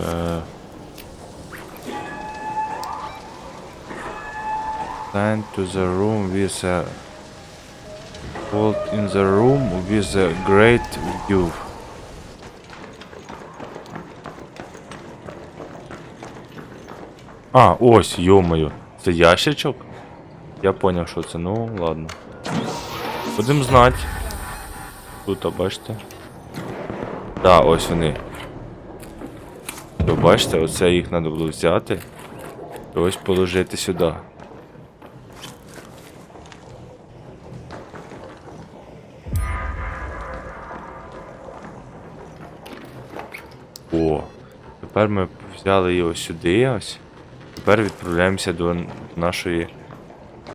Э, е... Sign to the room with a... Hold in the room with a great view. А, ось, йомою. Це ящичок? Я поняв, що це. Ну, ладно. Будемо знати. Тут, бачите? Так, да, ось вони. То бачите, оце їх треба було взяти. І ось положити сюди. О, тепер ми взяли його сюди ось. Тепер відправляємося до нашої